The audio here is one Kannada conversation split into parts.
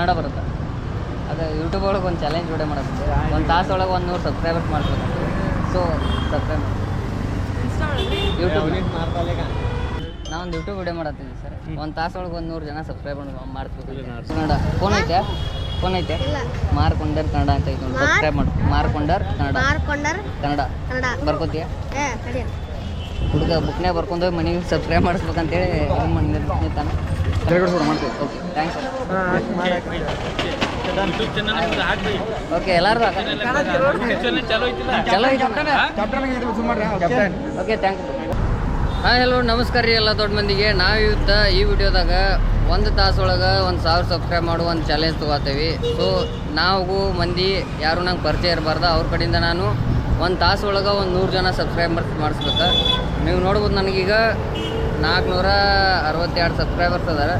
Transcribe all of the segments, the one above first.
ಕನ್ನಡ ಬರುತ್ತೆ. ಅದು ಯೂಟ್ಯೂಬ್ ಒಳಗೆ ಒಂದು ಚಾಲೆಂಜ್ ವಿಡಿಯೋ ಮಾಡೋದು ಒಂದು ತಾಸು ಒಳಗೆ ಒಂದು ನೂರು ಸಬ್ಸ್ಕ್ರೈಬರ್ಸ್ ಮಾಡ್ಬೇಕು. ಸೊ ಸಬ್ಸ್ಕ್ರೈಬ್ ಯೂಟ್ಯೂಬ್ ನಾವೊಂದು ಒಂದು ಯೂಟ್ಯೂಬ್ ವಿಡಿಯೋ ಮಾಡತ್ತೀವಿ ಸರ್. ಒಂದು ತಾಸು ಒಳಗೆ ಒಂದು ನೂರು ಜನ ಸಬ್ಸ್ಕ್ರೈಬ್ ಮಾಡ್ಬೇಕು ಕನ್ನಡ. ಫೋನ್ ಐತೆ? ಫೋನ್ ಐತೆ? ಮಾರ್ಕೊಂಡರ್ ಕನ್ನಡ ಅಂತ ಐತೆ ನೋಡಿ. ಸಬ್ಸ್ಕ್ರೈಬ್ ಮಾಡು. ಮಾರ್ಕೊಂಡರ್ ಕನ್ನಡ. ಮಾರ್ಕೊಂಡರ್ ಕನ್ನಡ. ಕನ್ನಡ. ಬರ್ಕೋತೀಯ? ಹುಡುಗ ಬುಕ್ನೇ ಬರ್ಕೊಂಡು ಮನೆಗೆ ಸಬ್ಸ್ಕ್ರೈಬ್ ಮಾಡಿಸ್ಬೇಕಂತೇಳಿ ಇದು ಮಾಡಿ ನಿಂತಾನೆ ಮಾಡ್ತೀವಿ. ಓಕೆ ಥ್ಯಾಂಕ್ಸ್ ಓಕೆ ಎಲ್ಲರೂ ಚಲೋ okay thank you hi hello ನಮಸ್ಕಾರ ರೀ ಎಲ್ಲ ದೊಡ್ಡ ಮಂದಿಗೆ. ನಾವು ಇವತ್ತ ಈ ವಿಡಿಯೋದಾಗ ಒಂದು ತಾಸೊಳಗೆ ಒಂದು ಸಾವಿರ ಸಬ್ಸ್ಕ್ರೈಬ್ ಮಾಡೋ ಒಂದು ಚಾಲೆಂಜ್ ತೊಗೋತೀವಿ. ಸೊ ನಾವು ಮಂದಿ ಯಾರು ನಂಗೆ ಪರಿಚಯ ಇರಬಾರ್ದು ಅವ್ರ ಕಡೆಯಿಂದ ನಾನು ಒಂದು ತಾಸೊಳಗೆ ಒಂದು ನೂರು ಜನ ಸಬ್ಸ್ಕ್ರೈಬ್ ಮಾಡಿಸ್ಬೇಕು. ನೀವು ನೋಡ್ಬೋದು ನನಗೀಗ ನಾಲ್ಕುನೂರ ಅರವತ್ತೆರಡು ಸಬ್ಸ್ಕ್ರೈಬರ್ಸ್ ಅದಾರ.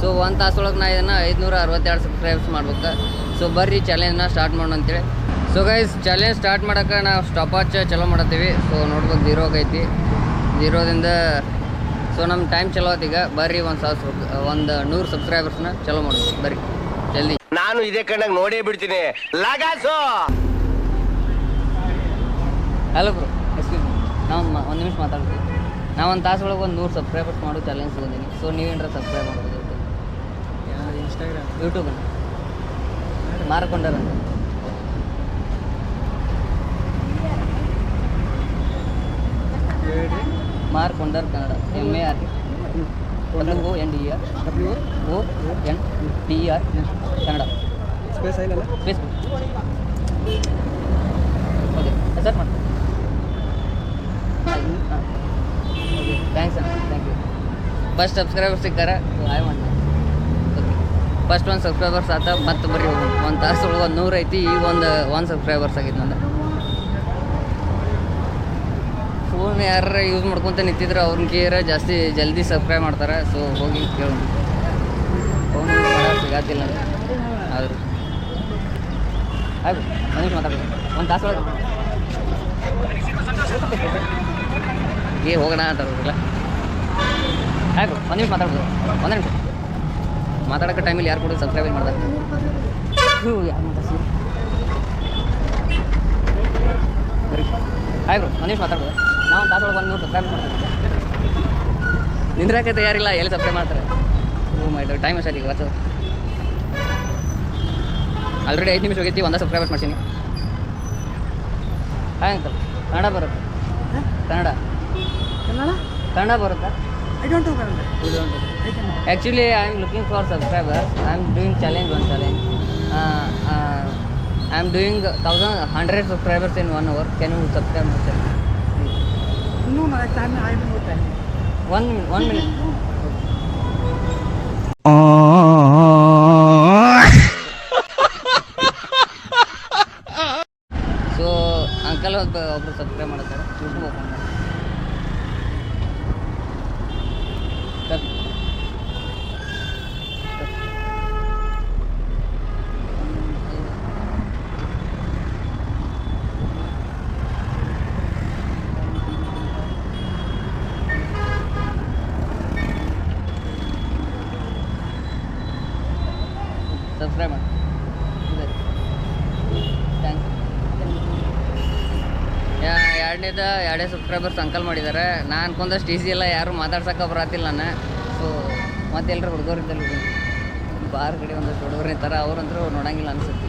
ಸೊ ಒಂದು ತಾಸೊಳಗೆ ನಾ ಇದನ್ನು ಐದುನೂರ ಅರವತ್ತೆರಡು ಸಬ್ಸ್ಕ್ರೈಬರ್ಸ್ ಮಾಡ್ಬೇಕು. ಸೊ ಬರ್ರಿ ಚಾಲೆಂಜ್ನ ಸ್ಟಾರ್ಟ್ ಮಾಡೋಣ ಅಂತೇಳಿ. ಸೊ ಗೈಸ್ ಚಾಲೆಂಜ್ ಸ್ಟಾರ್ಟ್ ಮಾಡೋಕೆ ನಾವು ಸ್ಟಾಪ್ ವಾಚ್ ಚಲೋ ಮಾಡತ್ತೀವಿ. ಸೊ ನೋಡ್ಬೋದು ಜೀರೋ ಐತಿ. ಜೀರೋದಿಂದ ಸೊ ನಮ್ಮ ಟೈಮ್ ಚಲೋ ಈಗ. ಬರ್ರಿ ಒಂದು ಸಾವಿರ ಒಂದು ನೂರು ಸಬ್ಸ್ಕ್ರೈಬರ್ಸ್ನ ಚಲೋ ಮಾಡ್ಬೋದು ಬರ್ರಿ ಜಲ್ದಿ. ನಾನು ಇದೇ ಕಣ್ಣಾಗ ನೋಡೇ ಬಿಡ್ತೀನಿ. ಲಗಾಸು! ಹಲೋ ಬ್ರೋ ಎಕ್ಸ್ಕ್ಯೂಸ್ ನಾವು ಒಂದು ಒಂದು ನಿಮಿಷ ಮಾತಾಡ್ತೀವಿ ನಾವು ಒಂದು ತಾಸು ಒಳಗೆ ಒಂದು ನೂರು ಸಬ್ಸ್ಕ್ರೈಬರ್ಸ್ ಮಾಡೋ ಚಾಲೆಂಜ್ ತಗೊಂಡಿನಿ ಸೊ ನೀವೇನರ ಸಬ್ಸ್ಕ್ರೈಬ್ ಮಾಡೋದು ಇನ್ಸ್ಟಾಗ್ರಾಮ್ ಯೂಟ್ಯೂಬ್ ಮಾರ್ಕೊಂಡಾರ. ಮಾರ್ಕೊಂಡರ್ Kannada. M A R W O N D R W O N D R Kannada. Space okay sir ಮಾಡಿ ಓಕೆ ಥ್ಯಾಂಕ್ಸ್ ಅಣ್ಣ ಥ್ಯಾಂಕ್ ಯು ಫಸ್ಟ್ ಸಬ್ಸ್ಕ್ರೈಬರ್ ಸಿಕ್ಕಾರ? ಆಯ್ ಅಣ್ಣ ಓಕೆ ಫಸ್ಟ್ ಒಂದು ಸಬ್ಸ್ಕ್ರೈಬರ್ಸ್ ಆತ, ಮತ್ತೆ ಬರ್ರಿ ಒಂದು ತಾಸು ಒಳಗೆ ಒಂದು ನೂರು ಐತಿ ಈಗ ಒಂದು ಒಂದು ಸಬ್ಸ್ಕ್ರೈಬರ್ಸ್ ಆಗಿತ್ತು ನಂದು. ಫೋನ್ ಯಾರು ಯೂಸ್ ಮಾಡ್ಕೊತ ನಿಂತಿದ್ರೆ ಅವ್ರನ್ನ ಕೇರ ಜಾಸ್ತಿ ಜಲ್ದಿ ಸಬ್ಸ್ಕ್ರೈಬ್ ಮಾಡ್ತಾರೆ ಸೊ ಹೋಗಿ ಕೇಳೋಣ. ಫೋನ್ ಸಿಗತ್ತಿಲ್ಲ ಆದರೂ. ಆಯ್ತು ಮನೇಲಿ ಮಾತಾಡ್ಬೇಕು ಒಂದು ತಾಸು ಏ, ಹೋಗೋಣ ಅಂತಾರಲ್ಲ ಆಯ್ತು ಒಂದು ನಿಮಿಷ ಮಾತಾಡ್ಬೋದು ಒಂದು ನಿಮಿಷ. ಮಾತಾಡೋಕೆ ಟೈಮಲ್ಲಿ ಯಾರು ಕೂಡ ಸಬ್ಸ್ಕ್ರೈಬ್ ಮಾಡ್ತಾರೆ ಹ್ಞೂ ಯಾರು ಮಾತಾಡ್ತೀವಿ ಬರೀ ಆಯ್ತು ಒಂದು ನಿಮಿಷ ಮಾತಾಡ್ಬೋದು ನಾವು ಒಂದು ತಾಸೊಳಗೆ ಒಂದು ನೂರು ಸಬ್ಸ್ಕ್ರೈಬ್ ಮಾಡ್ತೀವಿ. ನಿಂದ್ರಾಕೆ ತಯಾರಿಲ್ಲ ಎಲ್ಲಿ ಸಬ್ಸ್ಕ್ರೈಬ್ ಮಾಡ್ತಾರೆ? ಹ್ಞೂ ಮಾಡಿ ಟೈಮ್ ಎಷ್ಟಾಗಿ ಇವತ್ತು? ಆಲ್ರೆಡಿ ಐದು ನಿಮಿಷ ಹೋಗಿತ್ತು ಒಂದೇ ಸಬ್ಸ್ಕ್ರೈಬರ್ಸ್ ಮಾಡ್ತೀನಿ ಹಾಯ್ ಅಂಕಲ್ ಕನ್ನಡ ಬರುತ್ತೆ? ಕನ್ನಡ? ಕನ್ನಡ? ಕನ್ನಡ ಬರುತ್ತಾ? Don't know Kannada actually I am looking for subscribers I am doing challenge one challenge I am doing thousand hundred subscribers in one hour can you subscribe my challenge ಇನ್ನೂ time I no time one minute one minute so uncle ಒಬ್ಬ ಒಬ್ರು ಸಬ್ಸ್ಕ್ರೈಬ್ ಮಾಡ್ತಾರೆ ಯೂಟ್ಯೂಬ್ ಓಪನ್ ಮಾಡಿ ಸರ್ ಸಬ್ಸ್ಕ್ರೈಬ್ ಮಾಡಿ ಥ್ಯಾಂಕ್ ಯು ಎರಡೇ ಸಬ್ಸ್ಕ್ರೈಬರ್ಸ್ ಅಂಕಲ್ ಮಾಡಿದ್ದಾರೆ ನಾನು ಅನ್ಕೊಂಡಷ್ಟು ಈಸಿ ಇಲ್ಲ ಯಾರು ಮಾತಾಡ್ಸಕ್ಕೆ ಬರತ್ತಿಲ್ಲ ನಾನು. ಸೊ ಮತ್ತೆ ಎಲ್ಲರೂ ಹುಡುಗರು ಇದ್ದಲ್ಲಿ ಬಾರ್ ಕಡೆ ಒಂದಷ್ಟು ಹುಡುಗರು ಇರ್ತಾರೆ ಅವ್ರಂತರೂ ನೋಡಂಗಿಲ್ಲ ಅನ್ಸುತ್ತೆ.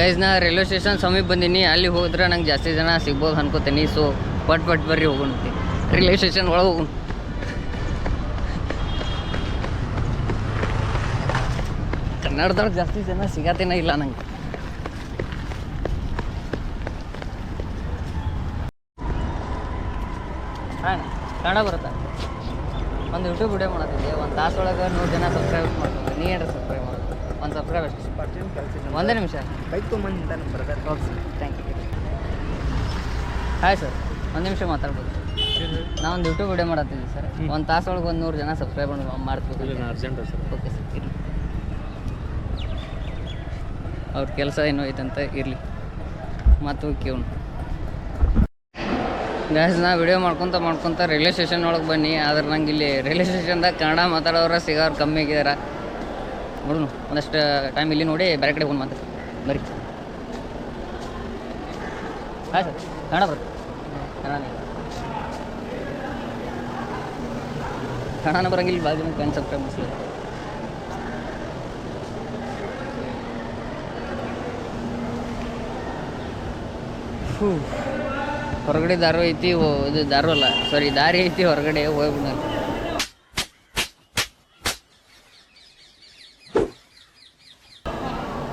ಗೈಸ್ ನಾ ರೈಲ್ವೆ ಸ್ಟೇಷನ್ ಸಮೀಪ ಬಂದೀನಿ. ಅಲ್ಲಿ ಹೋದ್ರೆ ನಂಗೆ ಜಾಸ್ತಿ ಜನ ಸಿಗ್ಬೋದು ಅನ್ಕೋತೀನಿ. ಸೊ ಪಟ್ ಪಟ್ ಬರ್ರಿ ಹೋಗೋಣ ರೈಲ್ವೆ ಸ್ಟೇಷನ್ ಒಳಗೆ ಹೋಗೋಣ. ಕನ್ನಡದೊಳಗೆ ಜಾಸ್ತಿ ಜನ ಸಿಗತ್ತೇನ ಇಲ್ಲ ನಂಗೆ ಹಾಂ ಕನ್ನಡ ಬರುತ್ತೆ. ಒಂದು ಯೂಟ್ಯೂಬ್ ವಿಡಿಯೋ ಮಾಡತ್ತಿದ್ದೆ ಒಂದು ತಾಸೊಳಗೆ ನೂರು ಜನ ಸಬ್ಸ್ಕ್ರೈಬ್ ಮಾಡ್ತೀನಿ ನೀ ಏನಾರ ಸಬ್ಸ್ಕ್ರೈಬ್ ಮಾಡೋದು ಒಂದು ಸಬ್ಸ್ಕ್ರೈಬ್ ಅಷ್ಟು. ಕಳ್ಸಿದ್ದೀನಿ ಒಂದೇ ನಿಮಿಷ. ಬೈಕ್ ತೊಗೊಂಬಂದು okay sir thank you hi sir ಒಂದು ನಿಮಿಷ ಮಾತಾಡ್ಬೋದು. ನಾನು ಒಂದು ಯೂಟ್ಯೂಬ್ ವಿಡಿಯೋ ಮಾಡತ್ತೀನಿ ಸರ್ ಒಂದು ತಾಸೊಳಗೆ ಒಂದು ನೂರು ಜನ ಸಬ್ಸ್ಕ್ರೈಬ್ ಮಾಡ್ತೀವಿ ಅರ್ಜೆಂಟ್ ಸರ್ ಓಕೆ ಸರ್ ಇರಲಿ. ಅವ್ರ ಕೆಲಸ ಏನೋ ಐತಂತ ಇರಲಿ. ಮತ್ತು ಕೇಳೋಣ. ಗಾಯ್ಸ್ ನಾ ವಿಡಿಯೋ ಮಾಡ್ಕೊತ ಮಾಡ್ಕೊತ ರೈಲ್ವೆ ಸ್ಟೇಷನ್ ಒಳಗೆ ಬನ್ನಿ. ಆದ್ರೆ ನಂಗೆ ಇಲ್ಲಿ ರೈಲ್ವೆ ಸ್ಟೇಷನ್ದಾಗ ಕನ್ನಡ ಮಾತಾಡೋರ ಸಿಗೋರು ಕಮ್ಮಿ ಆಗಿದಾರ. ನೋಡು ಒಂದಷ್ಟು ಟೈಮ್ ಇಲ್ಲಿ ನೋಡಿ ಬೇರೆ ಕಡೆ ಹೋಗಿ ಮಾತಾಡ್ತೀನಿ ಬರೀ ಹಾಂ ಸರ್, ಕನ್ನಡ ಬರುತ್ತೆ ಕನ್ನಡ ಬರಂಗಿಲ್ಲ, ಬಾಜು ಜನ ಕನ್ ಸಬ್ಸ್ಕ್ರೈಬ್ ಮಾಡಿಸ್ಲಿ ಹ್ಞೂ ಹೊರಗಡೆ ದಾರು ಐತಿ ಇದು ದಾರು ಅಲ್ಲ ಸಾರಿ ದಾರಿ ಐತಿ ಹೊರಗಡೆ ಹೋಗ್ಬಿಡ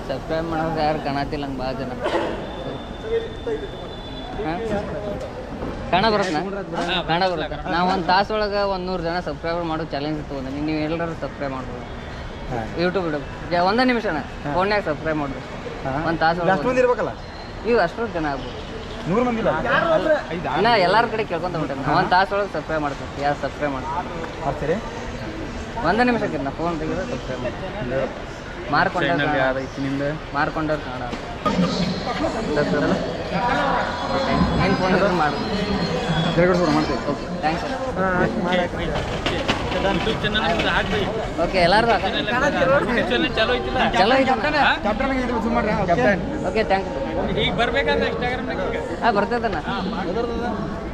ಸಬ್ಸ್ಕ್ರೈಬ್ ಮಾಡೋದು ಯಾರು ಕಾಣತಿಲ್ಲ ನಂಗೆ ಭಾಳ ಜನ. ಕಾಣ ಬರುತ್ತೆ? ಕಾಣ ಬರುತ್ತೆ? ನಾವು ಒಂದು ತಾಸು ಒಳಗೆ ಒಂದು ನೂರು ಜನ ಸಬ್ಸ್ಕ್ರೈಬರ್ ಮಾಡೋ ಚಾಲೆಂಜ್ ತೊಗೊಂಡು ನೀವು ಎಲ್ಲರೂ ಸಬ್ಸ್ಕ್ರೈಬ್ ಮಾಡ್ಬೋದು. ಯೂಟ್ಯೂಬ್ ಜ- ಒಂದೇ ನಿಮಿಷನ? ಫೋನ್ಯಾಗ ಸಬ್ಸ್ಕ್ರೈಬ್ ಮಾಡ್ಬೇಕು ಒಂದು ತಾಸು ಇರ್ಬೇಕಲ್ಲ? ಈಗ ಅಷ್ಟೊಂದು ಜನ ಆಗ್ಬೋದು. ನೂರು ಮಂದಿ ಇಲ್ಲ. ಎಲ್ಲಾರ ಕಡೆ ಕೇಳ್ಕೊಂತ ಹೊಂಟೇನೆ ಒಂದು ತಾಸು ಒಳಗೆ ಸಬ್ಸ್ಕ್ರೈಬ್ ಮಾಡ್ತೀನಿ ಯಾರು ಸಬ್ಸ್ಕ್ರೈಬ್ ಮಾಡ್ಬೇಕು ಮಾಡ್ತೀರಿ? ಒಂದೇ ನಿಮಿಷಕ್ಕೆ ನಾ ಫೋನ್ ತೆಗೆದ್ರೆ ಸಬ್ಸ್ಕ್ರೈಬ್ ಮಾಡ್ತೀನಿ. ಮಾರ್ಕೊಂಡ್ರೆ ಮಾರ್ಕೊಂಡವ್ರು ಕನ್ನಡ ಏನು ಫೋನ್ ಮಾಡ್ತೀನಿ ಓಕೆ ಥ್ಯಾಂಕ್ಸ್ ಓಕೆ ಎಲ್ಲಾರು ಚಲೋ ಓಕೆ ಥ್ಯಾಂಕ್ ಯು ಈಗ ಬರ್ಬೇಕಂದ್ರೆ ಇನ್ಸ್ಟಾಗ್ರಾಮ್ನಾಗ ಹಾಂ ಬರ್ತದಣ್ಣ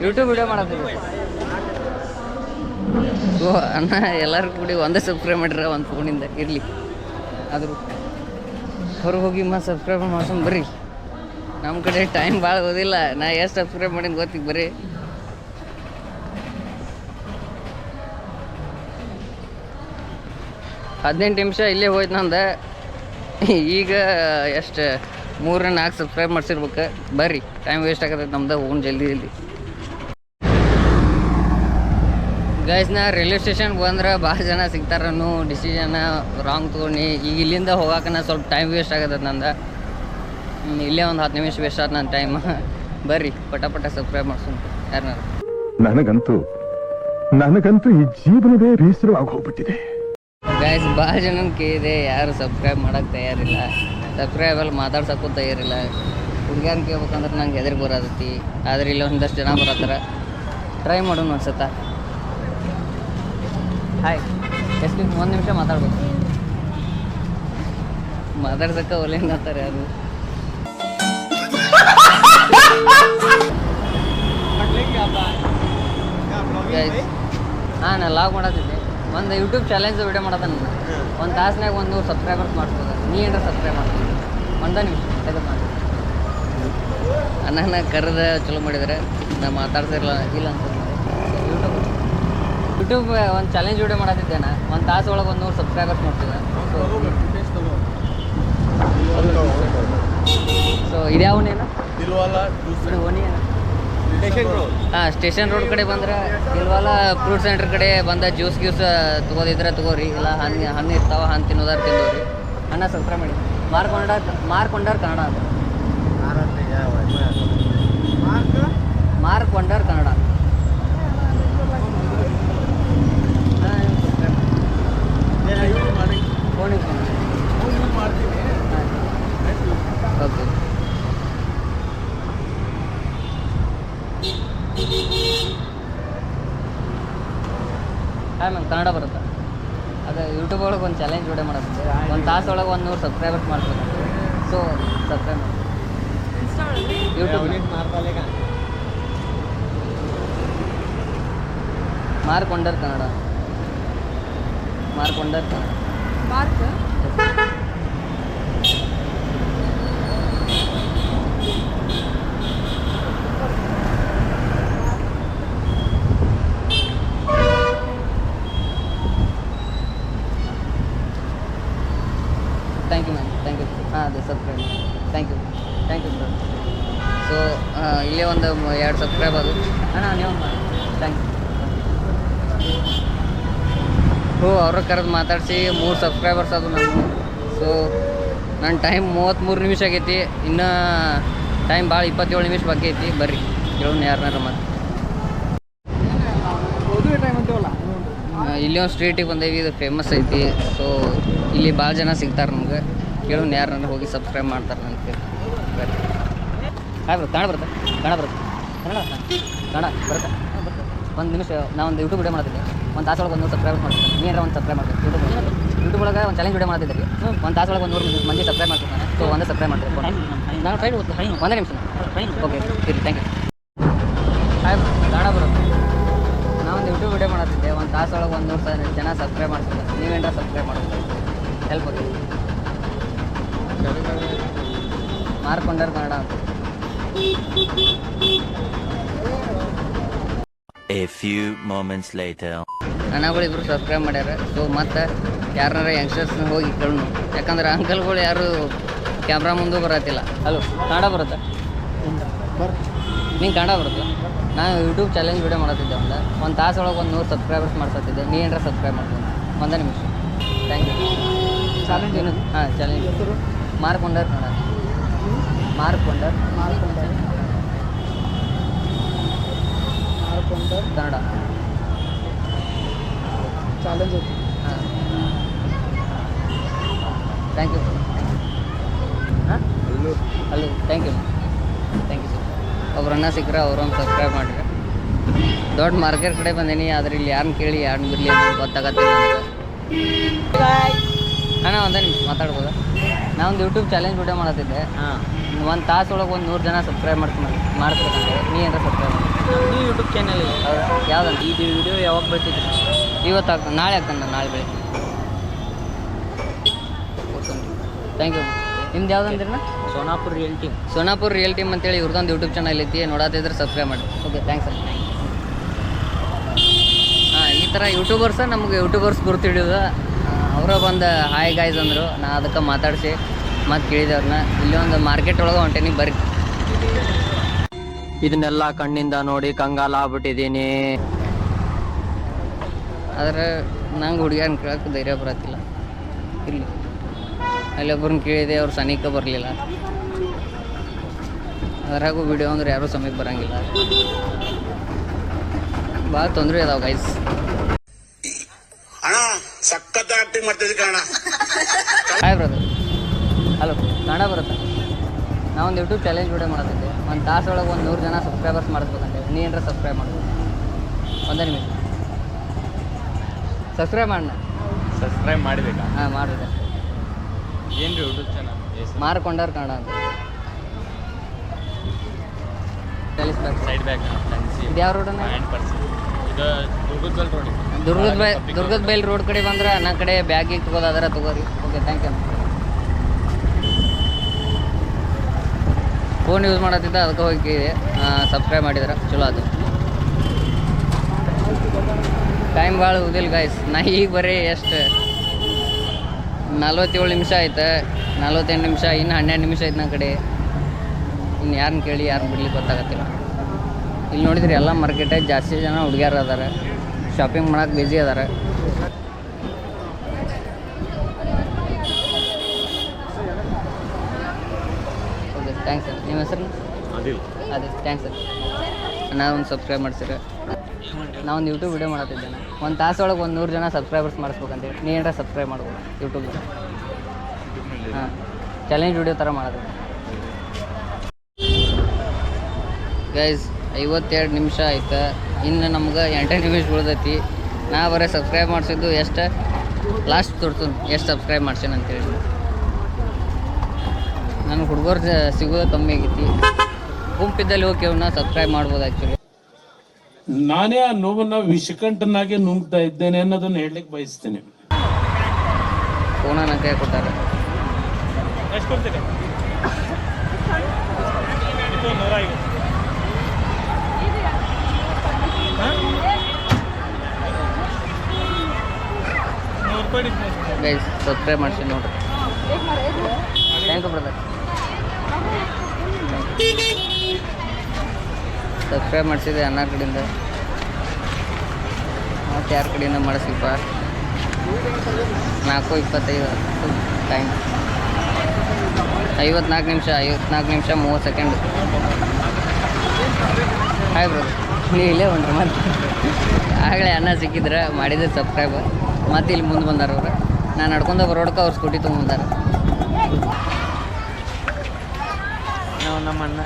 ಯೂಟ್ಯೂಬ್ ವಿಡಿಯೋ ಮಾಡತ್ತೀವಿ ಓ ಅಣ್ಣ ಎಲ್ಲರೂ ಕೂಡಿ ಒಂದೇ ಸಬ್ಸ್ಕ್ರೈಬ್ ಮಾಡಿರ ಒಂದು ಫೋನಿಂದ ಇರಲಿ. ಆದರೂ ಹೊರಗೆ ಹೋಗಿ ಮತ್ತೆ ಸಬ್ಸ್ಕ್ರೈಬ್ ಮಾಡ್ಸೋಣ ಬರ್ರಿ. ನಮ್ಮ ಕಡೆ ಟೈಮ್ ಭಾಳ ಓದಿಲ್ಲ ನಾ ಎಷ್ಟು ಸಬ್ಸ್ಕ್ರೈಬ್ ಮಾಡಿನ ಗೊತ್ತಿಗೆ ಬರ್ರಿ. ಹದಿನೆಂಟು ನಿಮಿಷ ಇಲ್ಲೇ ಹೋಯ್ತು ನಂದು. ಈಗ ಎಷ್ಟು, ಮೂರನೇ ನಾಲ್ಕು ಸಬ್ಸ್ಕ್ರೈಬ್ ಮಾಡಿಸಿರ್ಬೇಕು. ಬರ್ರಿ ಟೈಮ್ ವೇಸ್ಟ್ ಆಗತ್ತೆ ನಮ್ದು, ಹೋಗೋಣ ಜಲ್ದಿ ಜಲ್ದಿ. ಗೈಸ್ನ ರೈಲ್ವೆ ಸ್ಟೇಷನ್ ಬಂದ್ರೆ ಭಾಳ ಜನ ಸಿಗ್ತಾರನು ಡಿಸಿಷನ್ ರಾಂಗ್ ತೊಗೊಂಡು. ಈಗ ಇಲ್ಲಿಂದ ಹೋಗಾಕನ ಸ್ವಲ್ಪ ಟೈಮ್ ವೇಸ್ಟ್ ಆಗತ್ತೆ ನಂದು. ಇಲ್ಲೇ ಒಂದು ಹತ್ತು ನಿಮಿಷ ವೇಸ್ಟ್ ಆಯ್ತು ನನ್ನ ಟೈಮ್ ಬರ್ರಿ ಪಟ ಪಟ ಸಬ್ಸ್ಕ್ರೈಬ್ ಮಾಡ್ಸೋಣ. ಯಾರನ್ನಾರು ನನಗಂತೂ ನನಗಂತೂ ಈ ಜೀವನವೇ ಬೇಸರವಾಗಿ ಹೋಗ್ಬಿಟ್ಟಿದೆ ಗೈಸ್ ಭಾಳ ಜನ ಕೇಳಿದೆ ಯಾರು ಸಬ್ಸ್ಕ್ರೈಬ್ ಮಾಡೋಕ್ಕೆ ತಯಾರಿಲ್ಲ. ಸಬ್ಸ್ಕ್ರೈಬ್ ಅಲ್ಲಿ ಮಾತಾಡ್ಸೋಕ್ಕೂ ತಯಾರಿಲ್ಲ. ಹುಡುಗ್ಯಾನ ಕೇಳ್ಬೇಕಂದ್ರೆ ನಂಗೆ ಎದುರು ಬರೋದೈತಿ. ಆದ್ರೆ ಇಲ್ಲಿ ಒಂದಷ್ಟು ಜನ ಬರತ್ತಾರ ಟ್ರೈ ಮಾಡೋಣ ಅನ್ಸತ್ತ ಹಾಯ್ ಎಷ್ಟು ನಿಮಿಷ ಒಂದು ನಿಮಿಷ ಮಾತಾಡ್ಬೇಕು. ಮಾತಾಡ್ಸಕ್ಕ ಒಲೆ ಅಂತಾರೆ ಯಾರು? ಹಾಂ ನಾನು ಲಾಗ್ ಮಾಡತ್ತಿದ್ದೆ ಒಂದು ಯೂಟ್ಯೂಬ್ ಚಾಲೆಂಜ್ ವಿಡಿಯೋ ಮಾಡೋದ ನಾನು. ಒಂದು ತಾಸ್ನಾಗ ಒಂದು ನೂರು ಸಬ್ಸ್ಕ್ರೈಬರ್ಸ್ ಮಾಡ್ಬೋದು. ನೀ ಏನಾರ ಸಬ್ಸ್ಕ್ರೈಬ್ ಮಾಡ್ತೀನಿ ಒಂದ ನಿಮಿಷ ತೆಗೆದು ಮಾಡಿ. ಅನ್ನ ಕರೆದ ಚಲೋ ಮಾಡಿದರೆ. ನಾ ಮಾತಾಡ್ತಿರಲ್ಲ ಇಲ್ಲ ಅಂತ ಯೂಟ್ಯೂಬ್ ಯೂಟ್ಯೂಬ್ ಒಂದು ಚಾಲೆಂಜ್ ವಿಡಿಯೋ ಮಾಡತ್ತಿದ್ದೆ ನಾ. ಒಂದು ತಾಸು ಒಳಗೆ ಒಂದು ನೂರು ಸಬ್ಸ್ಕ್ರೈಬರ್ಸ್ ಮಾಡ್ತಿದ್ದೆ ಸೊ ಇದ್ಯಾವನೇನು ಇದು ಓಣಿ ಏನು ಹಾಂ ಸ್ಟೇಷನ್ ರೋಡ್ ಕಡೆ ಬಂದ್ರೆ ಇಲ್ವಲ್ಲ ಫ್ರೂಟ್ ಸೆಂಟರ್ ಕಡೆ ಬಂದ ಜ್ಯೂಸ್ ಗ್ಯೂಸ್ ತಗೋದಿದ್ರೆ ತಗೋರಿ ಇಲ್ಲ ಹಣ್ಣು ಹಣ್ಣು ಇರ್ತಾವ ಹಣ್ಣು ತಿನ್ನೋದಾರ ತಿನ್ನೋರಿ ಅಣ್ಣ ಮಾಡಿ ಮಾರ್ಕೊಂಡ ಮಾರ್ಕೊಂಡಾರ ಕನ್ನಡ ಅಂತ ಮಾರ್ಕೊಂಡಾರ್ ಕನ್ನಡ. ಓಕೆ ಹಾಂ ಮ್ಯಾಮ್ ಕನ್ನಡ ಬರುತ್ತೆ? ಅದು ಯೂಟ್ಯೂಬ್ ಒಳಗೆ ಒಂದು ಚಾಲೆಂಜ್ ವಿಡಿಯೋ ಮಾಡೋದು ಒಂದು ತಾಸು ಒಳಗೆ ಒಂದು ನೂರು ಸಬ್ಸ್ಕ್ರೈಬರ್ಸ್ ಮಾಡ್ಬೇಕು ಸೊ ಸಬ್ಸ್ಕ್ರೈಬ್ ಮಾಡಿ. ಯೂಟ್ಯೂಬ್ ಮಾರ್ಕೊಂಡರ್ Kannada. ಮಾರ್ಕೊಂಡರ್ Kannada you ma'am thank you ಹಾಂ ಅದೇ subscribe thank you thank you sir so ಇಲ್ಲೇ ಒಂದು ಎರಡು ಸಬ್ಸ್ಕ್ರೈಬ್ ಅದು ಅಣ್ಣ ನೀವು ಥ್ಯಾಂಕ್ ಯು ಹೋ, ಅವ್ರ ಕರೆದು ಮಾತಾಡಿಸಿ, ಮೂರು ಸಬ್ಸ್ಕ್ರೈಬರ್ಸ್ ಅದು ನಾನು ಸೊ ನನ್ನ ಟೈಮ್ ಮೂವತ್ತ್ಮೂರು ನಿಮಿಷ ಆಗೈತಿ. ಇನ್ನು ಟೈಮ್ ಭಾಳ ಇಪ್ಪತ್ತೇಳು ನಿಮಿಷ ಬಾಕಿ ಐತಿ. ಬರ್ರಿ. ಕೇಳೋಣ ಯಾರನ್ನಾರ ಮತ್ತೆ ಇಲ್ಲಿ ಒಂದು ಸ್ಟ್ರೀಟಿಗೆ ಬಂದೇವಿ. ಇದು ಫೇಮಸ್ ಐತಿ. ಸೊ ಇಲ್ಲಿ ಭಾಳ ಜನ ಸಿಗ್ತಾರೆ ನಮ್ಗೆ. ಕೇಳೋಣ ಯಾರನ್ನ ಹೋಗಿ ಸಬ್ಸ್ಕ್ರೈಬ್ ಮಾಡ್ತಾರೆ ನನಗೆ ಬರ್ರಿ. ಹಾಂ ಬರುತ್ತೆ ಕನ್ನಡ ಬರುತ್ತೆ ಕನ್ನಡ ಬರುತ್ತೆ. ಕನ್ನಡ ಕನ್ನಡ ಬರುತ್ತೆ. ಒಂದು ನಿಮಿಷ, ನಾವು ಒಂದು ಯೂಟ್ಯೂಬ್ ವಿಡಿಯೋ ಮಾಡ್ತಿದ್ದೆ ಒಂದು ತಾಸೊಳಗೆ ಒಂದು ಸಬ್ಸ್ಕ್ರೈಬ್ ಮಾಡ್ತೀನಿ ನೀ ಏನಾರ ಒಂದು ಸಬ್ಸ್ಕ್ರೈಬ್ ಮಾಡ್ತೀನಿ ಯೂಟ್ಯೂಬ್ ಯೂಟ್ಯೂಬ್ ಒಳಗೆ ಒಂದು ಚಾಲೆಂಜ್ ವಿಡಿಯೋ ಮಾಡ್ತಿದ್ದೆ ರೀ ಒಂದು ತಾಸೊಳಗೆ ಒಂದು ನೂರು ಮಂದಿ ಸಬ್ಸ್ಕ್ರೈಬ್ ಮಾಡ್ತೀನಿ ಸೊ ಒಂದೇ ಸಬ್ಸ್ಕ್ರೈಬ್ ಮಾಡ್ತೀನಿ ನಾನು ಟ್ರೈನ್ ಒಂದೇ ನಿಮಿಷ. ಓಕೆ ಸರಿ ಥ್ಯಾಂಕ್ ಯು ಹಾಯ್ ಕನ್ನಡ ಬರುತ್ತೆ. ನಾವು ಒಂದು ಯೂಟ್ಯೂಬ್ ವಿಡಿಯೋ ಮಾಡ್ತಿದ್ದೆ. ಒಂದು ತಾಸೊಳಗೆ ಒಂದು ನೂರು ಸಾವಿರ ಜನ ಸಬ್ಸ್ಕ್ರೈಬ್ ಮಾಡ್ತಿದ್ದೆ ನೀವೇನಾರ ಸಬ್ಸ್ಕ್ರೈಬ್ ಮಾಡೋದು ಹೆಲ್ಪ್ ಓಕೆ ಮಾರ್ಕೊಂಡರ್ ಕನ್ನಡ ಅಂತ. A few moments later. ನನಗಳು ಇಬ್ರು ಸಬ್ಸ್ಕ್ರೈಬ್ ಮಾಡ್ಯಾರ. ಸೊ ಮತ್ತು ಯಾರನ್ನಾರ ಯಂಗ್ಸ್ಟರ್ಸ್ನ ಹೋಗಿ ಕೇಳೋಣ ಯಾಕಂದ್ರೆ ಅಂಕಲ್ಗಳು ಯಾರು ಕ್ಯಾಮ್ರಾ ಮುಂದೆ ಬರತ್ತಿಲ್ಲ. ಹಲೋ ಕನ್ನಡ ಬರುತ್ತಾ? ನಿಂಗೆ ಕನ್ನಡ ಬರುತ್ತಾ? ನಾನು ಯೂಟ್ಯೂಬ್ ಚಾಲೆಂಜ್ ವಿಡಿಯೋ ಮಾಡತ್ತಿದ್ದೆ ಒಂದು. ಒಂದು ತಾಸೊಳಗೆ ಒಂದು ನೂರು ಸಬ್ಸ್ಕ್ರೈಬರ್ಸ್ ಮಾಡ್ಸತ್ತಿದ್ದೆ. ನೀ ಏನಾರ ಸಬ್ಸ್ಕ್ರೈಬ್ ಮಾಡ್ತೀನಿ ಒಂದೇ ನಿಮಿಷ. ಥ್ಯಾಂಕ್ ಯು ಚಾಲೆಂಜ್ ಏನು? ಹಾಂ ಚಾಲೆಂಜ್ ಮಾರ್ಕೊಂಡರ್ ಮಾರ್ಕೊಂಡರ್. ಮಾರ್ಕೊಂಡರ್. ಮಾಡ್ಕೊಂಡಾರೆ ಕನ್ನಡ. ಚಾಲೆಂಜ್ ಹಾಂ. ಥ್ಯಾಂಕ್ ಯು ಹಾಂ? Hello thank you thank you sir ಒಬ್ರನ್ನ ಸಿಕ್ಕರೆ ಅವ್ರೊಂದು ಸಬ್ಸ್ಕ್ರೈಬ್ ಮಾಡಿರಿ. ದೊಡ್ಡ ಮಾರ್ಕೆಟ್ ಕಡೆ ಬಂದೀನಿ ಆದ್ರೆ ಇಲ್ಲಿ ಯಾರನ್ನ ಕೇಳಿ ಯಾರನ್ನ ಬಿಡಲಿ ಅಂತ ಗೊತ್ತಾಗತ್ತಿಲ್ಲ ಅಣ್ಣ ಒಂದೇ ನಿಮಿಷ ಮಾತಾಡ್ಬೋದಾ? ಒಂದು ಯೂಟ್ಯೂಬ್ ಚಾಲೆಂಜ್ ವಿಡಿಯೋ ಮಾಡತ್ತಿದ್ದೆ. ಹಾಂ. ಒಂದು ತಾಸು ಒಳಗೆ ಒಂದು ನೂರು ಜನ ಸಬ್ಸ್ಕ್ರೈಬ್ ಮಾಡ್ತೀನಿ ಮಾಡಿಸ್ಬೇಕಂತೆ ನೀ ಏನಾರ ಸಬ್ಸ್ಕ್ರೈಬ್ ಮಾಡಿ ಯೂಟ್ಯೂಬ್ ಚಾನಲ್ ಇದೆ. ಈ ಇದು ವಿಡಿಯೋ ಯಾವಾಗ ಬರ್ತಿದ್ರಿ ಇವತ್ತು ಆಗ್ತಾನೆ ನಾಳೆ ಆಗ್ತಾನೆ ನಾನು ನಾಳೆ ಬೆಳಿಗ್ಗೆ. ಥ್ಯಾಂಕ್ ಯು ನಿಮ್ದು ಯಾವ್ದಂದ್ರಿನ Sonapur real team Sonapur real team ಅಂತೇಳಿ ಇವ್ರದ್ದೊಂದು ಯೂಟ್ಯೂಬ್ ಚಾನಲ್ ಐತಿ. ನೋಡಾತಿದ್ರೆ ಸಬ್ಸ್ಕ್ರೈಬ್ ಮಾಡಿ ಓಕೆ ಥ್ಯಾಂಕ್ಸ್ ಸರ್ ಹಾಂ ಈ ಥರ ಯೂಟ್ಯೂಬರ್ಸ ನಮಗೆ ಯೂಟ್ಯೂಬರ್ಸ್ ಗುರ್ತು ಹಿಡಿಯೋದು. ಅವರ ಬಂದು ಹಾಯ್ ಗಾಯ್ಸ್ ಅಂದರು. ನಾ ಅದಕ್ಕೆ ಮಾತಾಡಿಸಿ. ಮತ್ತೆ ಕೇಳಿದವ್ರನ್ನ ಇಲ್ಲಿ ಒಂದು ಮಾರ್ಕೆಟ್ ಒಳಗೆ ಹೊಂಟೇನಿ ಬರ್ರಿ. ಇದನ್ನೆಲ್ಲ ಕಣ್ಣಿಂದ ನೋಡಿ ಕಂಗಾಲ ಆಗ್ಬಿಟ್ಟಿದ್ದೀನಿ. ಆದ್ರೆ ನಂಗೆ ಹುಡುಗಿಯರನ್ನ ಕೇಳಕ್ಕೆ ಧೈರ್ಯ ಬರತ್ತಿಲ್ಲ. ಇಲ್ಲಿ. ಅಲ್ಲೊಬ್ಬರನ್ನ ಕೇಳಿದೆ ಅವ್ರು ಸನಿಕ ಬರಲಿಲ್ಲ. ಅದ್ರಾಗೂ ವಿಡಿಯೋ ಅಂದ್ರೆ ಯಾರೂ ಸಮಯಕ್ಕೆ ಬರಂಗಿಲ್ಲ. ಭಾಳ ತೊಂದರೆ ಅದಾವ ಗೈಸ್ ಅಣ್ಣ ಸಖತ್ ಆಕ್ಟಿಂಗ್ ಮಾಡ್ತಿದ್ದೆ ಕಣ ಹಾಯ್ ಬ್ರದರ್ ಹಲೋ ಕನ್ನಡ ಬರುತ್ತೆ? ನಾವೊಂದು ಒಂದು ಯೂಟ್ಯೂಬ್ ಚಾಲೆಂಜ್ ವಿಡಿಯೋ ಮಾಡೋದಿದ್ದೆ ಒಂದು ತಾಸೊಳಗೆ ಒಂದು ನೂರು ಜನ ಸಬ್ಸ್ಕ್ರೈಬರ್ಸ್ ಮಾಡಿಸ್ಬೇಕಂತೆ. ನೀ ಏನಾರ ಸಬ್ಸ್ಕ್ರೈಬ್ ಮಾಡ್ಬೋದು ಒಂದೇ ನಿಮಿಷ. ಸಬ್ಸ್ಕ್ರೈಬ್ ಮಾಡೋಣ ಸಬ್ಸ್ಕ್ರೈಬ್ ಮಾಡಬೇಕಾ? ಹಾಂ ಮಾಡಿದೆ ಏನು ರೀ ಯೂಟ್ಯೂಬ್ ಚಾನಲ್ ಮಾರ್ಕೊಂಡಾರ ಕನ್ನಡ ಅಂತ. ಸೈಡ್ ಬ್ಯಾಕ್ ಇದು ಯಾವ ರೋಡ್ ದುರ್ಗದ ಬೈ ದುರ್ಗದ ಬೈಲ್ ರೋಡ್ ಕಡೆ ಬಂದ್ರೆ ನನ್ನ ಕಡೆ ಬ್ಯಾಗ್ ತಗೋದಾದ್ರೆ ತಗೋರಿ. Okay thank you phone use ಮಾಡತ್ತಿದ್ದ ಅದಕ್ಕೆ ಹೋಗಿ ಸಬ್ಸ್ಕ್ರೈಬ್ ಮಾಡಿದ್ರೆ. ಚಲೋ ಅದು ಟೈಮ್ ಭಾಳ ಉದಿಲ್ಲ ಗಾಯ್ಸ್ ನಾ ಈಗ ಬರೀ ಎಷ್ಟು? ನಲ್ವತ್ತೇಳು ನಿಮಿಷ ಆಯ್ತು. ನಲ್ವತ್ತೆಂಟು ನಿಮಿಷ, ಇನ್ನು ಹನ್ನೆರಡು ನಿಮಿಷ ಆಯ್ತು ನನ್ನ ಕಡೆ. ಇನ್ನು ಯಾರನ್ನ ಕೇಳಿ ಯಾರನ್ನ ಬಿಡ್ಲಿಕ್ಕೆ ಗೊತ್ತಾಗತ್ತಿಲ್ಲ. ಇಲ್ಲಿ ನೋಡಿದ್ರೆ ಎಲ್ಲ ಮಾರ್ಕೆಟಾಗ ಜಾಸ್ತಿ ಜನ ಹುಡುಗಿಯರು ಅದಾರೆ. ಶಾಪಿಂಗ್ ಮಾಡೋಕೆ ಬಿಜಿ ಅದಾರೆ. ಓಕೆ ಥ್ಯಾಂಕ್ಸ್ ನಿಮ್ಮ ಹೆಸರು? ಅದಿಲ್ ಅದೇ ಥ್ಯಾಂಕ್ಸ್ ಸರ್ ನಾನು ಒಂದು ಸಬ್ಸ್ಕ್ರೈಬ್ ಮಾಡ್ಸಿರ ನಾವು ಒಂದು ಯೂಟ್ಯೂಬ್ ವಿಡಿಯೋ ಮಾಡತ್ತಿದ್ದೇನೆ. ಒಂದು ತಾಸೊಳಗೆ ಒಂದು ನೂರು ಜನ ಸಬ್ಸ್ಕ್ರೈಬರ್ಸ್ ಮಾಡಿಸ್ಬೇಕಂತೇಳಿ ನೀ ಏನಾರ ಸಬ್ಸ್ಕ್ರೈಬ್ ಮಾಡ್ಬೋದು ಯೂಟ್ಯೂಬ್ ಹಾಂ. ಚಾಲೆಂಜ್ ವಿಡಿಯೋ ಥರ ಮಾಡೋದು. ಗೈಸ್ ಐವತ್ತೆರಡು ನಿಮಿಷ ಆಯ್ತು. ಇನ್ನು ನಮ್ಗೆ ಎಂಟು ನಿಮಿಷ ಉಳ್ದೈತಿ. ನಾ ಬರೀ ಸಬ್ಸ್ಕ್ರೈಬ್ ಮಾಡಿಸಿದ್ದು ಎಷ್ಟು? ಲಾಸ್ಟ್ ತೋರ್ತು ಎಷ್ಟು ಸಬ್ಸ್ಕ್ರೈಬ್ ಮಾಡ್ಸೇನೆ ಅಂತೇಳಿ. ನನಗೆ ಹುಡುಗರು ಸಿಗೋದು ಕಮ್ಮಿ ಆಗೈತಿ. ಗುಂಪಿದ್ದಲ್ಲಿ ಹೋಗಿ ಅವ್ನ ಸಬ್ಸ್ಕ್ರೈಬ್ ಮಾಡ್ಬೋದು ಆ್ಯಕ್ಚುಲಿ ನಾನೇ ಆ ನೋವನ್ನ ವಿಷಕಂಠನಾಗೆ ನುಂಗ್ತಾ ಇದ್ದೇನೆ ಅನ್ನೋದನ್ನ ಹೇಳಲಿಕ್ಕೆ ಬಯಸ್ತೇನೆ. ಫೋನ ನನ್ನ ಕೈ ಕೊಟ್ಟಾರೆ. ಗೈಸ್ ಸಬ್ಸ್ಕ್ರೈಬ್ ಮಾಡಿಸಿ ನೋಡ್ರಿ. ಥ್ಯಾಂಕ್ ಯು ಬ್ರದರ್ ಸಬ್ಸ್ಕ್ರೈಬ್ ಮಾಡಿಸಿದೆ ಅನ್ನ ಕಡೆಯಿಂದ. ಮತ್ತು ಯಾರ ಕಡೆಯಿಂದ ಮಾಡಿಸಿಪ್ಪ ನಾಲ್ಕು ಇಪ್ಪತ್ತೈದು ಟೈಮ್ ಐವತ್ನಾಲ್ಕು ನಿಮಿಷ ಐವತ್ನಾಲ್ಕು ನಿಮಿಷ ಮೂವತ್ತು ಸೆಕೆಂಡ್ ಹಾಯ್ ಬ್ರದರ್ ನೀವು ಇಲ್ಲೇ ಹೊಂಟ್ರಿ ಮತ್ತೆ? ಆಗಲೇ ಅನ್ನ ಸಿಕ್ಕಿದ್ರೆ, ಮಾಡಿದ್ರೆ ಸಬ್ಸ್ಕ್ರೈಬ್ ಮತ್ತೆ ಇಲ್ಲಿ ಮುಂದೆ ಬಂದಾರ ಅವ್ರು. ನಾನು ನಡ್ಕೊಂಡು ಬರೋಡ್ಕ ಅವ್ರು ಸ್ಕೂಟಿ ತೊಗೊಂಬಂದಾರ ನಮ್ಮ ಅಣ್ಣ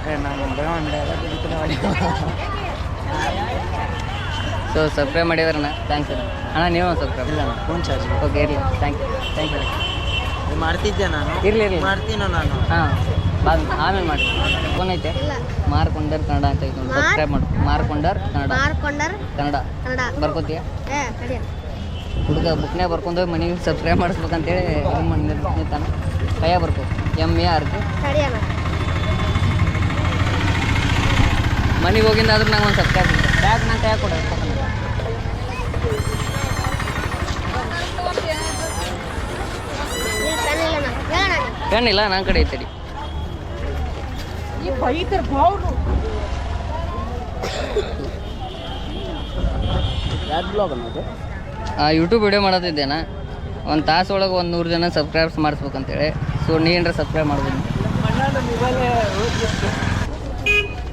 ಸೊ ಸಬ್ಸ್ಕ್ರೈಬ್ ಮಾಡಿದ್ರಣ್ಣ ಥ್ಯಾಂಕ್ಸ್ ಅಣ್ಣ ಅಣ್ಣ. ನೀವು ಸಬ್ಸ್ಕ್ರೈಬ್ ಇಲ್ಲ ಫೋನ್ ಚಾರ್ಜ್ ಓಕೆ ಇರಲಿ. ಥ್ಯಾಂಕ್ ಯು ಥ್ಯಾಂಕ್ ಯು ಮಾಡ್ತಿದ್ದೆ ನಾನು? ಇರಲಿ ಇರಲಿ. ಮಾಡ್ತೀನೋ ನಾನು? ಹಾಂ. ಬಾದ್ ಆಮೇಲೆ ಮಾಡಿ ಫೋನ್ ಐತೆ. ಮಾರ್ಕೊಂಡರ್ ಕನ್ನಡ ಅಂತ ಐತೆ ನೋಡಿ. ಸಬ್ಸ್ಕ್ರೈಬ್ ಮಾಡು. ಮಾರ್ಕೊಂಡರ್ ಕನ್ನಡ. ಮಾರ್ಕೊಂಡರ್ ಕನ್ನಡ. ಕನ್ನಡ. ಬರ್ಕೋತೀಯ? ಹುಡುಗ ಬುಕ್ನೇ ಬರ್ಕೊಂಡು ಮನೆಗೆ ಸಬ್ಸ್ಕ್ರೈಬ್ ಮಾಡಿಸ್ಬೇಕಂತೇಳಿ ಇದು ಮಾಡಿ ಕೈಯಾಗ ಕೈಯ ಬರ್ಕೋ ಎಂ ಎ ಆರ್ಕು ಮನೆಗೆ ಹೋಗಿಂದಾದ್ರೂ ನಂಗೆ ಒಂದು ಸಬ್ಸ್ಕ್ರೈಬ್ ಬ್ಯಾಗ್ ನಾನು ಕೈ ಕೊಡ ನೀ ಕಣ್ಣಿಲ್ಲ ನನ್ನ ಕಡೆ ಐತಡಿ. ಯೂಟ್ಯೂಬ್ ವಿಡಿಯೋ ಮಾಡೋದಿದ್ದೇನ? ಒಂದು ತಾಸು ಒಳಗೆ ಒಂದು ನೂರು ಜನ ಸಬ್ಸ್ಕ್ರೈಬ್ಸ್ ಮಾಡಿಸ್ಬೇಕಂತೇಳಿ. ಸೊ ನೀ ಏನಾರ ಸಬ್ಸ್ಕ್ರೈಬ್ ಮಾಡ್ಬೋದು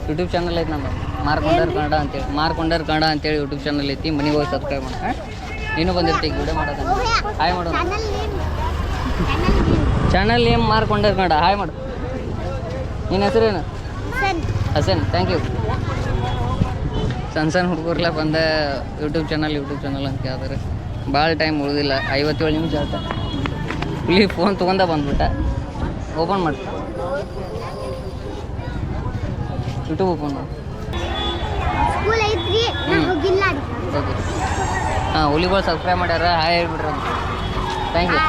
ಯೂಟ್ಯೂಬ್ ಚಾನಲ್ ಐತೆ ನಮ್ಮ. ಮಾರ್ಕೊಂಡರ್ ಕನ್ನಡ ಅಂತೇಳಿ. ಮಾರ್ಕೊಂಡರ್ ಕನ್ನಡ ಅಂತೇಳಿ ಯೂಟ್ಯೂಬ್ ಚಾನಲ್ ಐತಿ. ಮನೆಗೆ ಹೋಗಿ ಸಬ್ಸ್ಕ್ರೈಬ್ ಮಾಡಿ. ನೀನು ಬಂದಿರ್ತೀವಿ ವಿಡಿಯೋ ಮಾಡೋದು ಹಾಯ್ ಮಾಡು. ಚಾನಲ್ ನೇಮ್ ಮಾರ್ಕೊಂಡರ್ ಕನ್ನಡ. ಹಾಯ್ ಮಾಡು. ನಿನ್ನ ಹೆಸರೇನು ಹಸನ್. ಥ್ಯಾಂಕ್ ಯು ಸಣ್ಣ ಸಣ್ಣ ಹುಡುಗರ್ಲ ಬಂದ ಯೂಟ್ಯೂಬ್ ಚಾನಲ್ ಯೂಟ್ಯೂಬ್ ಚಾನಲ್ ಅಂತ ಕೇಳಿದ್ರೆ ಭಾಳ ಟೈಮ್ ಉಳಿದಿಲ್ಲ. ಐವತ್ತೇಳು ನಿಮಿಷ ಆಯ್ತ. ಇಲ್ಲಿ ಫೋನ್ ತೊಗೊಂಡ ಬಂದ್ಬಿಟ್ಟ. ಓಪನ್ ಮಾಡಿ. ಯೂಟ್ಯೂಬ್ ಓಪನ್ ಮಾಡಿ ಸ್ಕೂಲ್ ಐತ್ರಿ ನಾ ಹೋಗಿಲ್ಲ ಓಕೆ ಹಾಂ ಹುಲಿಗಳು ಸಬ್ಸ್ಕ್ರೈಬ್ ಮಾಡ್ಯಾರ ಹಾಯ್ ಹೇಳ್ಬಿಡ್ರಿ ಥ್ಯಾಂಕ್ ಯು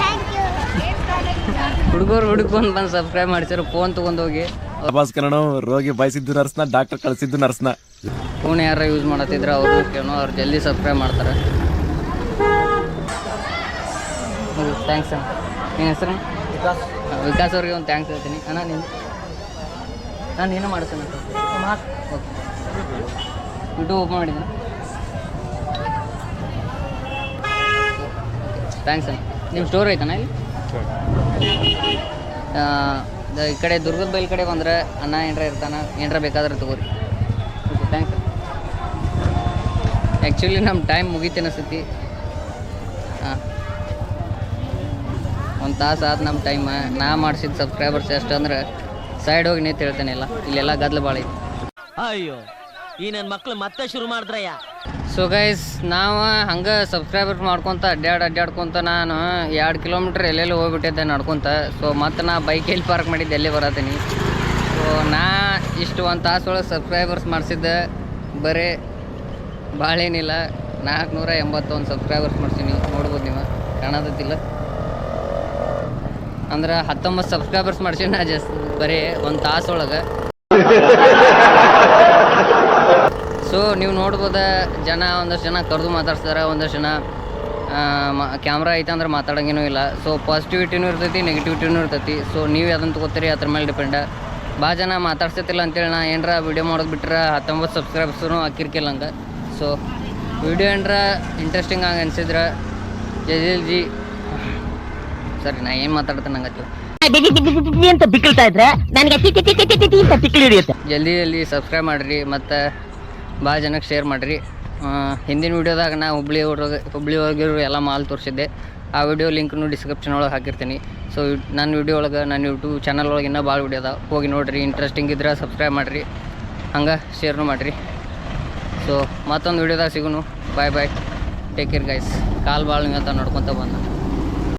ಥ್ಯಾಂಕ್ ಯು ಹುಡುಗರು ಹುಡುಕೊಂಡು ಬಂದು ಸಬ್ಸ್ಕ್ರೈಬ್ ಮಾಡ್ಸಿರು ಫೋನ್ ತಗೊಂಡೋಗಿ ಹೋಗಿ. ಭಾಸ್ಕರನು ರೋಗಿ ಬಯಸಿದ್ದು ನರ್ಸ್ನ ಡಾಕ್ಟರ್ ಕಳಿಸಿದ್ದು ನರ್ಸ್ನ. ಫೋನ್ ಯಾರು ಯೂಸ್ ಮಾಡತ್ತಿದ್ರೆ ಅವರು ಕೇಳೋ ಅವ್ರು ಜಲ್ದಿ ಸಬ್ಸ್ಕ್ರೈಬ್ ಮಾಡ್ತಾರೆ. ಥ್ಯಾಂಕ್ಸ್ ಅಣ್ಣ. ನಿನ್ನ ಹೆಸರು ವಿಕಾಸ್. ವಿಕಾಸ್ ಅವ್ರಿಗೆ ಒಂದು ಥ್ಯಾಂಕ್ಸ್ ಹೇಳ್ತೀನಿ. ಅಣ್ಣ ನೀನು ನಾನು ಏನು ಮಾಡ್ತೇನೆ ಯೂಟ್ಯೂಬ್ ಓಪನ್ ಮಾಡಿದ್ದೀನಿ ಥ್ಯಾಂಕ್ಸ್ ಅಣ್ಣ ನಿಮ್ಮ ಸ್ಟೋರ್ ಐತಣ್ಣ ಇಲ್ಲಿ? ಈ ಕಡೆ ದುರ್ಗದ ಬೈಲ್ ಕಡೆ ಬಂದ್ರೆ ಅನ್ನ ಏನರ ಇರ್ತಾನೆ, ಏನರ ಬೇಕಾದ್ರೆ ತಗೋರಿ. ಓಕೆ ಥ್ಯಾಂಕ್ಸ್ ಆ್ಯಕ್ಚುಲಿ ನಮ್ಮ ಟೈಮ್ ಮುಗೀತು ಅನಿಸ್ತೈತಿ. ಹಾಂ ಒಂದು ತಾಸು ಆದ ನಮ್ಮ ಟೈಮ್ ನಾ ಮಾಡಿಸಿದ ಸಬ್ಸ್ಕ್ರೈಬರ್ಸ್ ಎಷ್ಟು ಅಂದ್ರೆ ಸೈಡ್ ಹೋಗಿ ನಿಂತು ಹೇಳ್ತೇನೆ ಇಲ್ಲ ಇಲ್ಲೆಲ್ಲ ಗದ್ಲ ಭಾಳ ಐತಿ. ಅಯ್ಯೋ ಈ ನನ್ನ ಮಕ್ಳು ಮತ್ತೆ ಶುರು ಮಾಡಿದ್ರಯ್ಯ? ಸೊ ಗೈಸ್ ನಾವು ಹಂಗೆ ಸಬ್ಸ್ಕ್ರೈಬರ್ ಮಾಡ್ಕೊತ ಅಡ್ಡಾಡ್ ಅಡ್ಡಾಡ್ಕೊತ ನಾನು ಎರಡು ಕಿಲೋಮೀಟ್ರ್ ಎಲ್ಲೆಲ್ಲಿ ಹೋಗ್ಬಿಟ್ಟಿದ್ದೆ ನಡ್ಕೊತ. ಸೊ ಮತ್ತೆ ನಾ ಬೈಕ್ ಎಲ್ಲಿ ಪಾರ್ಕ್ ಮಾಡಿದ್ದೆ ಎಲ್ಲಿ ಬರತೀನಿ. ಸೊ ನಾ ಇಷ್ಟು ಒಂದು ತಾಸು ಒಳಗೆ ಸಬ್ಸ್ಕ್ರೈಬರ್ಸ್ ಮಾಡಿಸಿದ್ದೆ. ಬರೀ ಭಾಳ ಏನಿಲ್ಲ. ನಾಲ್ಕುನೂರ ಎಂಬತ್ತೊಂದು ಸಬ್ಸ್ಕ್ರೈಬರ್ಸ್ ಮಾಡ್ಸೀನಿ. ನೋಡ್ಬೋದು ನೀವು. ಕಾಣೋದಿಲ್ಲ ಅಂದ್ರೆ ಹತ್ತೊಂಬತ್ತು ಸಬ್ಸ್ಕ್ರೈಬರ್ಸ್ ಮಾಡ್ಸೀನಿ ನಾ ಜಸ್ಟ್ ಬರೀ ಒಂದು ತಾಸು ಒಳಗೆ ಸೊ ನೀವು ನೋಡ್ಬೋದ ಜನ ಒಂದಷ್ಟು ಜನ ಕರೆದು ಮಾತಾಡ್ಸ್ತಾರೆ, ಒಂದಷ್ಟು ಜನ ಕ್ಯಾಮ್ರಾ ಐತೆ ಅಂದ್ರೆ ಮಾತಾಡೋಂಗೇನೂ ಇಲ್ಲ. ಸೊ ಪಾಸಿಟಿವಿಟಿನೂ ಇರ್ತೈತಿ ನೆಗೆಟಿವಿಟಿನೂ ಇರ್ತೈತಿ. ಸೊ ನೀವು ಅದನ್ನು ತಗೋತೀರಿ ಅದ್ರ ಮೇಲೆ ಡಿಪೆಂಡ ಭಾಳ ಜನ ಮಾತಾಡ್ಸತಿಲ್ಲ ಅಂತೇಳಿ ನಾ ಏನರ ವೀಡಿಯೋ ಮಾಡೋದು ಬಿಟ್ರೆ ಹತ್ತೊಂಬತ್ತು ಸಬ್ಸ್ಕ್ರೈಬರ್ಸೂ ಹಾಕಿರ್ಕಿಲ್ಲ ಹಂಗೆ. ಸೊ ವಿಡಿಯೋ ಏನರ ಇಂಟ್ರೆಸ್ಟಿಂಗ್ ಆಗಿ ಅನ್ಸಿದ್ರೆ ಜಲೀಲ್ ಜಿ. ಸರಿ, ನಾ ಏನು ಮಾತಾಡ್ತೇನೆ ಅಂತ ಬಿಕ್ಕಿಳ್ತಾ ಇದ್ರೆ ನನಗೆ ಹಿಡಿಯುತ್ತೆ. ಜಲ್ದಿ ಜಲ್ದಿ ಸಬ್ಸ್ಕ್ರೈಬ್ ಮಾಡಿರಿ ಮತ್ತು ಭಾಳ ಜನಕ್ಕೆ ಶೇರ್ ಮಾಡ್ರಿ. ಹಿಂದಿನ ವಿಡಿಯೋದಾಗ ನಾ ಹುಬ್ಳಿ ಹುಬ್ಳಿ ಹೋಗಿರೋ ಎಲ್ಲ ಮಾಲ್ ತೋರಿಸಿದ್ದೆ. ಆ ವಿಡಿಯೋ ಲಿಂಕ್ನು ಡಿಸ್ಕ್ರಿಪ್ಷನ್ ಒಳಗೆ ಹಾಕಿರ್ತೀನಿ. ಸೊ ನನ್ನ ವಿಡಿಯೋ ಒಳಗೆ ನನ್ನ ಯೂಟ್ಯೂಬ್ ಚಾನಲ್ ಒಳಗೆ ಇನ್ನೂ ಭಾಳ ವಿಡಿಯೋ ಅದಾವ. ಹೋಗಿ ನೋಡಿರಿ ಇಂಟ್ರೆಸ್ಟಿಂಗ್ ಇದ್ರೆ ಸಬ್ಸ್ಕ್ರೈಬ್ ಮಾಡಿರಿ. ಹಂಗೆ ಶೇರ್ನು ಮಾಡಿರಿ. ಸೊ ಮತ್ತೊಂದು ವಿಡಿಯೋದಾಗ ಸಿಗೋನು. Bye bye take care guys call ಭಾಳ ಅಂತ ನೋಡ್ಕೊತ ಬಂದ.